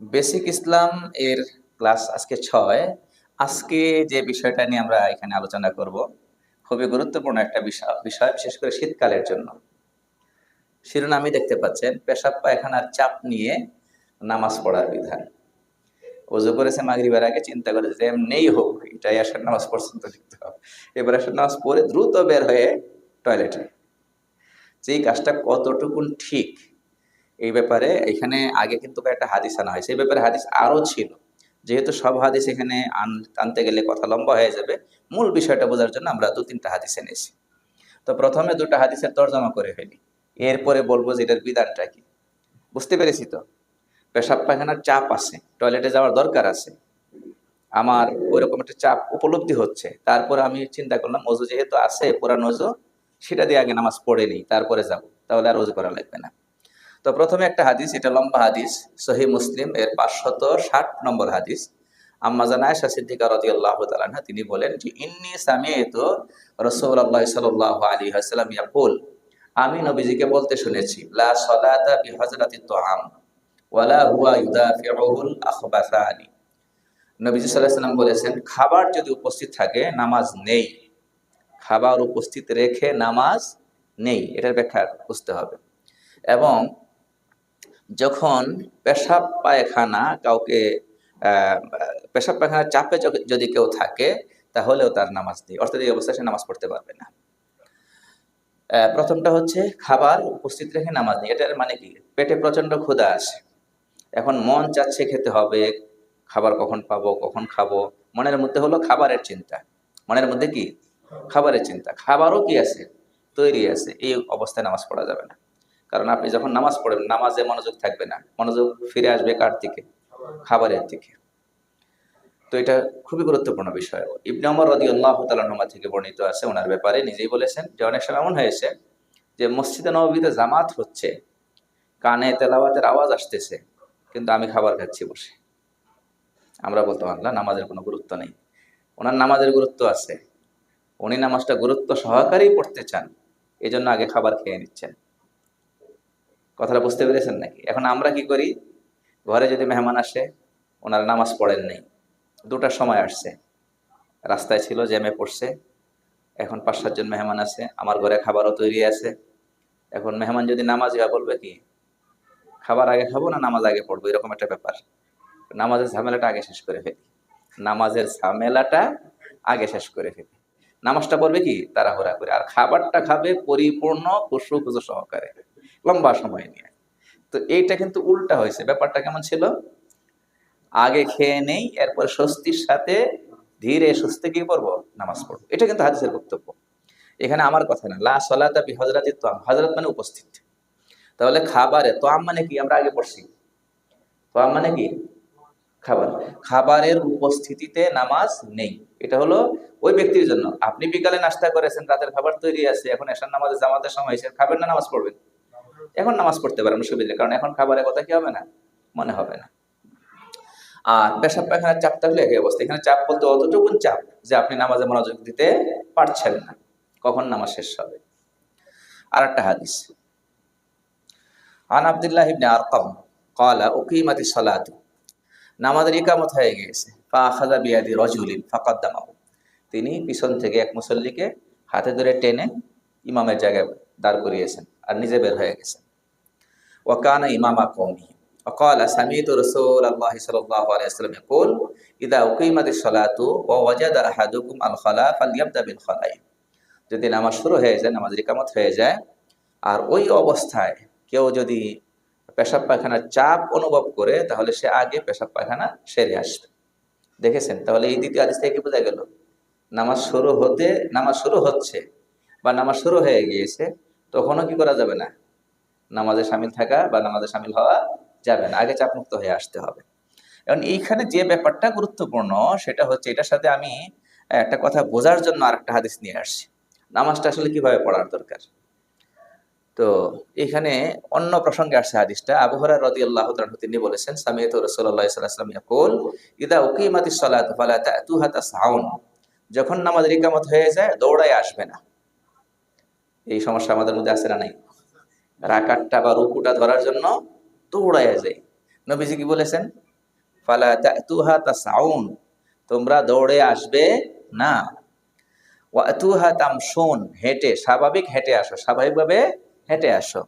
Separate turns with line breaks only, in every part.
Basic ইসলাম এর class আজকে ছয়। আজকে যে বিষয়টা নিয়ে আমরা এখানে আলোচনা করব, খুবই গুরুত্বপূর্ণ একটা বিষয় বিষয়, বিশেষ করে শীতকালের জন্য। শিরোনামই দেখতে পাচ্ছেন, পেশাব পায়খানার চাপ নিয়ে নামাজ পড়ার বিধান। অজু করেছে মাগরিবের আগে, চিন্তা করে যে নেই হোক, এটাই আসার নামাজ পর্যন্ত লিখতে হবে। এবার আসার নামাজ পড়ে দ্রুত বের হয়ে টয়লেটে যে কাজটা কতটুকুন ঠিক এই ব্যাপারে এখানে আগে কিন্তু একটা হাদিস আনা হয়েছে। এই ব্যাপারে হাদিস আরও ছিল। যেহেতু সব হাদিস এখানে আন- আনতে গেলে কথা লম্বা হয়ে যাবে, মূল বিষয়টা বোঝার জন্য আমরা দু তিনটা হাদিস এনেছি। তো প্রথমে দুটো হাদিসের তর্জমা করে ফেলি। এরপরে বলব যে এটার বিধানটা কি? বুঝতে পেরেছি তো? পেশাব পায়খানার চাপ আছে, টয়লেটে যাওয়ার দরকার আছে। আমার ওইরকম একটা চাপ উপলব্ধি হচ্ছে। তারপরে আমি চিন্তা করলাম, অজু যেহেতু আছে পুরান অজু, সেটা দিয়ে আগে নামাজ পড়ে নিই, তারপরে যাব। তাহলে আর অজু করা লাগবে না। তো প্রথমে একটা হাদিস, এটা লম্বা হাদিস, সহি মুসলিম, এর পাঁচশত ষাট নম্বর হাদিস। তিনি বলেন যে, ইন্নী সাল্লাল্লাহু আলাইহি ওয়াসাল্লাম ইয়াকুল, আমি নবীজিকে বলতে শুনেছি, লা বলেছেন, খাবার যদি উপস্থিত থাকে, নামাজ নেই। খাবার উপস্থিত রেখে নামাজ নেই। এটার ব্যাখ্যা বুঝতে হবে। এবং যখন পেশাব পায়খানা কাউকে পেশাব পায়খানার চাপে যদি কেউ থাকে, তাহলেও তার নামাজ নেই। অর্থাৎ এই অবস্থায় সে নামাজ পড়তে পারবে না। প্রথমটা হচ্ছে খাবার উপস্থিত রেখে নামাজ নেই। এটার মানে কি? পেটে প্রচণ্ড ক্ষুধা আসে। এখন মন চাচ্ছে খেতে হবে, খাবার কখন পাবো, কখন খাব? মনের মধ্যে হলো খাবারের চিন্তা। মনের মধ্যে কি? খাবারের চিন্তা। খাবারও কি আছে? তৈরি আছে। এই অবস্থায় নামাজ পড়া যাবে না। কারণ আপনি যখন নামাজ পড়বেন নামাজে মনোযোগ থাকবে না। মনোযোগ ফিরে আসবে কার দিকে? খাবারের দিকে। তো এটা খুবই গুরুত্বপূর্ণ বিষয়। ইবনে ওমর রাদিয়াল্লাহু তাআলা নমা থেকে বর্ণিত আছে, ওনার ব্যাপারে নিজেই বলেছেন যে অনেক সময় এমন হয়েছে যে মসজিদে নববীতে জামাত হচ্ছে, কানে তেলাওয়াতের আওয়াজ আসতেছে, কিন্তু আমি খাবার খাচ্ছি বসে। আমরা বলতাম, আল্লাহ, নামাজের কোনো গুরুত্ব নেই। ওনার নামাজের গুরুত্ব আছে। উনি নামাজটা গুরুত্ব সহকারেই পড়তে চান এই জন্য আগে খাবার খেয়ে নিচ্ছেন। কথাটা বুঝতে পেরেছেন নাকি? এখন আমরা কি করি? ঘরে যদি মেহমান আসে, ওনারা নামাজ পড়েন নেই। দুটার সময় আসছে। রাস্তায় ছিল, জ্যামে পড়ছে। এখন পাঁচ সাতজন মেহমান আছে। আমার ঘরে খাবারও তৈরি আছে। এখন মেহমান যদি নামাজ হয় বলবে কি, খাবার আগে খাব না নামাজ আগে পড়ব? এরকম একটা ব্যাপার। নামাজের ঝামেলাটা আগে শেষ করে ফেলি। নামাজের ঝামেলাটা আগে শেষ করে ফেলি। নামাজটা পড়বে কি? তাড়াহুড়া করে। আর খাবারটা খাবে পরিপূর্ণ খুশু খুশু সহকারে। লম্বা সময় নিয়ে। তো এইটা কিন্তু উল্টা হয়েছে। ব্যাপারটা কেমন ছিল? আগে খেয়ে নেই, এরপর স্বস্তির সাথে ধীরে সুস্থে কি করব নামাজ পড়ব। এটা কিন্তু হাদিসের বক্তব্য। এখানে আমার কথা না, লা সলাতা বি হজরাতি তোয়াম হজরত মানে উপস্থিত। তাহলে খাবারে তোয়াম মানে কি? আমরা আগে পড়ছি। তোয়াম মানে কি? খাবার। খাবারের উপস্থিতিতে নামাজ নেই। এটা হলো ওই ব্যক্তির জন্য। আপনি বিকালে নাস্তা করেছেন, রাতের খাবার তৈরি আছে, এখন এসার নামাজে জামাতের সময় হয়েছে খাবেন না, নামাজ পড়বেন? এখন নামাজ পড়তে পারেন সুবিধা কারণ এখন খাবারের কথা কি হবে না? মনে হবে না। আর পেশাব পায়খানার চাপ থাকলে একই অবস্থা। এখানে চাপ বলতে অতটুকুন চাপ যে আপনি নামাজে মনোযোগ দিতে পারছেন না। কখন নামাজ শেষ হবে? আর একটা হাদিস। আন আব্দুল্লাহ ইবনে আরকাম ক্বালা উকিমাতিস সালাতু। নামাজের ইকামত হয়ে গেছে ফা আখাযা বিয়াদি রাজুলিন ফাকাদ্দামাহু। তিনি পিছন থেকে এক মুসল্লিকে হাতে ধরে টেনে ইমামের জায়গায় দাঁড় করিয়েছেন আর নিজে বের হয়ে গেছেন ওয়াকানা ইমামা কওমিহি وقال سمعت رسول الله صلى الله عليه وسلم يقول إذا أقيمت الصلاة ووجد أحدكم الخلاء فليبدأ بالخلاء যদি নামাজ শুরু হয়ে যায় নামাজ রিকামত হয়ে যায় আর ওই অবস্থায় কেউ যদি পেশাব পায়খানার চাপ অনুভব করে তাহলে সে আগে পেশাব পায়খানা সেরে আসবে দেখেছেন তাহলে এই দ্বিতীয় আদেশ থেকে কি বোঝা গেল নামাজ শুরু হতে নামাজ শুরু হচ্ছে বা নামাজ শুরু হয়ে গিয়েছে, তখনও কি করা যাবে না? নামাজে সামিল থাকা বা নামাজে সামিল হওয়া যাবে না, আগে চাপমুক্ত হয়ে আসতে হবে। এখন এইখানে যে ব্যাপারটা গুরুত্বপূর্ণ, সেটা হচ্ছে এটার সাথে আমি একটা কথা বোঝার জন্য আরেকটা হাদিস নিয়ে আসছি। নামাজটা আসলে কীভাবে পড়ার দরকার? তো এখানে অন্য প্রসঙ্গে আসছে হাদিসটা, আবু রদি আল্লাহ তিনি বলেছেন সামিয়াতু আলাইহি ইয়াকুল, ইদা উকিমাতিস সালাতু ফালা যখন নামাজ ইকামত হয়ে যায়, দৌড়ায় আসবে না। এই সমস্যা আমাদের মধ্যে আছে না নাই? রাকাতটা বা রুকুটা ধরার জন্য দৌড়ায় যায় নবীজি কি বলেছেন? ফালা তাতুহা তাসাউন, তোমরা দৌড়ে আসবে না। ওয়াতুহা তামশুন, হেঁটে, স্বাভাবিক হেঁটে আসো, স্বাভাবিকভাবে হেঁটে আসো।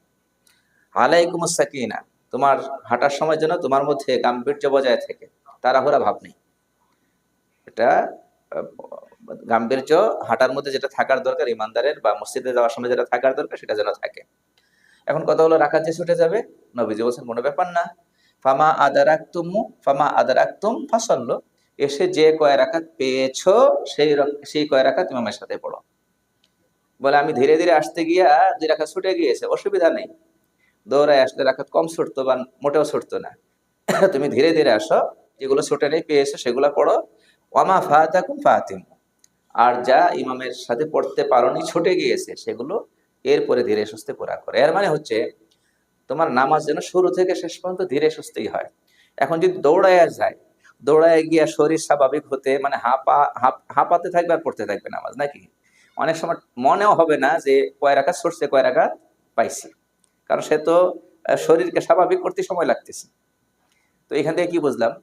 আলাইকুম সাকিনা, তোমার হাঁটার সময় যেন তোমার মধ্যে গাম্ভীর্য বজায় থাকে, তাড়াহুড়া ভাব নেই। এটা গাম্ভীর্য হাঁটার মধ্যে যেটা থাকার দরকার, ইমানদারের বা মসজিদে যাওয়ার সময় যেটা থাকার দরকার, সেটা যেন থাকে। এখন কথা হলো রাখাত যে ছুটে যাবে, নবীজি বলছেন, কোনো ব্যাপার না। ফামা আদারাক্তুম ফামা আদারাক্তুম ফাসল্ল, এসে যে কয় রাখাত পেয়েছ, সেই সেই কয় রাখাত ইমামের সাথে পড়ো। বলে, আমি ধীরে ধীরে আসতে গিয়া দুই রাখাত ছুটে গিয়েছে, অসুবিধা নেই। দৌড়ায় আসলে রাখাত কম ছুটতো বা মোটেও ছুটতো না। তুমি ধীরে ধীরে আসো, যেগুলো ছুটে নেই, পেয়েছ, সেগুলো পড়ো। ওয়ামা ফাহাতাকুম ফাহাতিম আর যা ইমামের সাথে পড়তে পারোনি, ছুটে গিয়েছে, সেগুলো এরপরে ধীরে সুস্থে পুরা করে। এর মানে হচ্ছে, তোমার নামাজ যেন শুরু থেকে শেষ পর্যন্ত ধীরে সুস্থেই হয়। এখন যদি দৌড়ায় যায়, দৌড়ায় গিয়া শরীর স্বাভাবিক হতে মানে হাঁপা হাঁপ- হাঁপাতে থাকবে আর পড়তে থাকবে নামাজ, নাকি? অনেক সময় মনেও হবে না যে কয় রাখা সরছে, কয় রাখা পাইছি। কারণ সে তো শরীরকে স্বাভাবিক করতে সময় লাগতেছে। তো এখান থেকে কি বুঝলাম?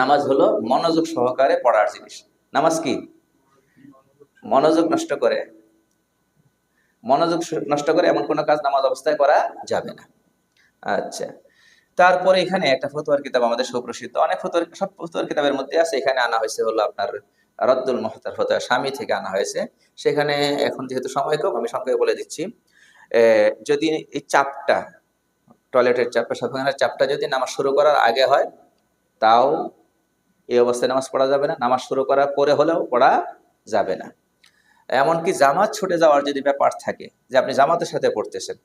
নামাজ হলো মনোযোগ সহকারে পড়ার জিনিস। নামাজ কি? মনোযোগ নষ্ট করে। মনোযোগ নষ্ট করে এমন কোনো কাজ নামাজ অবস্থায় করা যাবে না। আচ্ছা। তারপরে এখানে একটা ফতোয়ার কিতাব আমাদের সুপ্রসিদ্ধ। অনেক ফতোয়ার, সব ফতোয়ার কিতাবের মধ্যে আছে। এখানে আনা হয়েছে হলো আপনার রদ্দুল মোহতার ফতোয়া। স্বামী থেকে আনা হয়েছে। সেখানে এখন যেহেতু সময় কম, আমি সংক্ষেপে বলে দিচ্ছি। যদি এই চাপটা, টয়লেটের চাপ পেশাবখানার চাপটা যদি নামাজ শুরু করার আগে হয়, তাও এই অবস্থায় নামাজ পড়া যাবে না। নামাজ শুরু করার পরে হলেও পড়া যাবে না। এমনকি জামাত ছুটে যাওয়ার যদি ব্যাপার থাকে, যে আপনি জামাতের সাথে পড়তেছেন,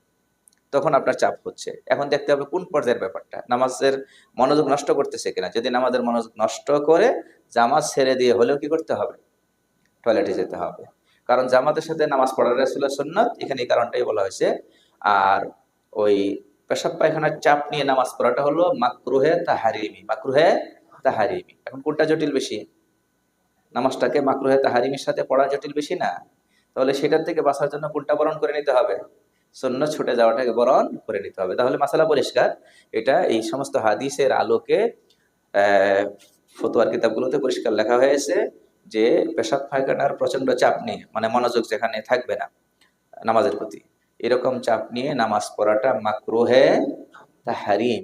তখন আপনার চাপ হচ্ছে। এখন দেখতে হবে কোন পর্যায়ের ব্যাপারটা। নামাজের মনোযোগ নষ্ট করতেছে কিনা? যদি নামাজের মনোযোগ নষ্ট করে জামাত ছেড়ে দিয়ে হলেও কি করতে হবে? টয়লেটে যেতে হবে। কারণ জামাতের সাথে নামাজ পড়ার রাসূলের সুন্নাত, এখানে এই কারণটাই বলা হয়েছে। আর ওই পেশাব পায়খানার চাপ নিয়ে নামাজ পড়াটা হলো মাকরুহে তাহারিমি। মাকরুহে তাহারিমি। এখন কোনটা জটিল বেশি? নামাজটাকে মাকরুহে তাহারিমির সাথে পড়া জটিল বেশি না? তাহলে সেটার থেকে বাঁচার জন্য কোনটা বরণ করে নিতে হবে? শূন্য ছুটে যাওয়াটাকে বরণ করে নিতে হবে। তাহলে মাসালা পরিষ্কার। এটা এই সমস্ত হাদিসের আলোকে ফতোয়ার কিতাবগুলোতে পরিষ্কার লেখা হয়েছে যে পেশাব পায়খানার প্রচণ্ড চাপ নিয়ে মানে মনোযোগ যেখানে থাকবে না নামাজের প্রতি, এরকম চাপ নিয়ে নামাজ পড়াটা মাকরুহে তাহারিম।